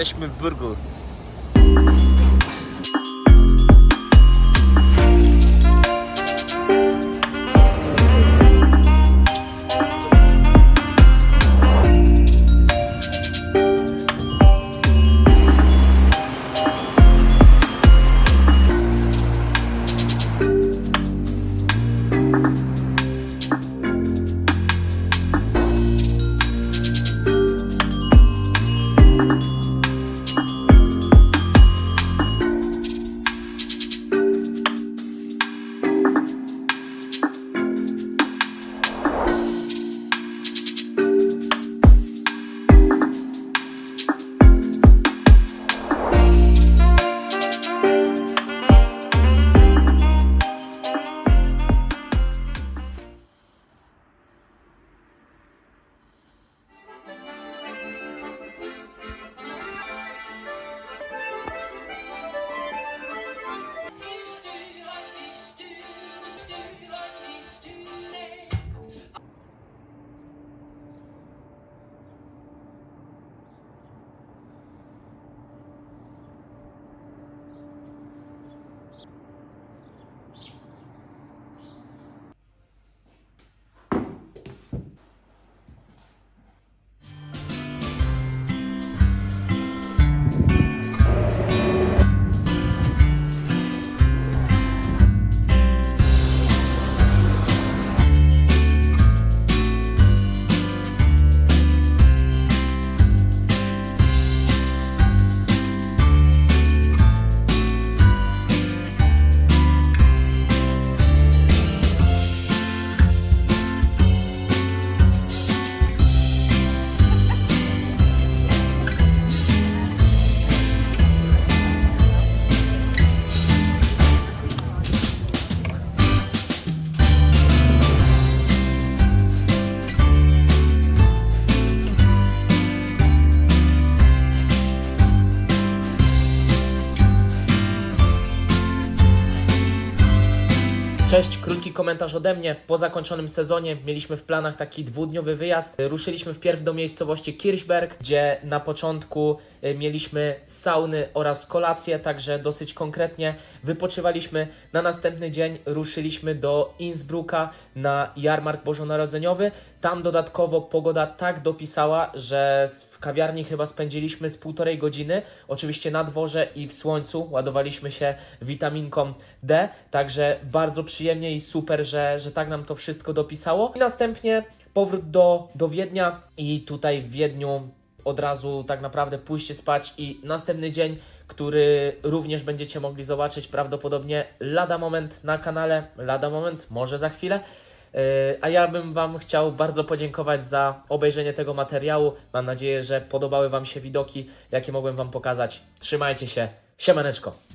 Jesteśmy w Wyrgl. Cześć, krótki komentarz ode mnie. Po zakończonym sezonie mieliśmy w planach taki dwudniowy wyjazd. Ruszyliśmy wpierw do miejscowości Kirchberg, gdzie na początku y, mieliśmy sauny oraz kolację, także dosyć konkretnie wypoczywaliśmy. Na następny dzień ruszyliśmy do Innsbrucka na jarmark bożonarodzeniowy. Tam dodatkowo pogoda tak dopisała, że w kawiarni chyba spędziliśmy z półtorej godziny. Oczywiście na dworze i w słońcu ładowaliśmy się witaminką D, także bardzo przyjemnie i super, że, że tak nam to wszystko dopisało. I następnie powrót do, do Wiednia i tutaj w Wiedniu od razu tak naprawdę pójście spać i następny dzień, który również będziecie mogli zobaczyć prawdopodobnie lada moment na kanale, lada moment, może za chwilę. Yy, A ja bym Wam chciał bardzo podziękować za obejrzenie tego materiału. Mam nadzieję, że podobały Wam się widoki, jakie mogłem Wam pokazać. Trzymajcie się. Siemaneczko.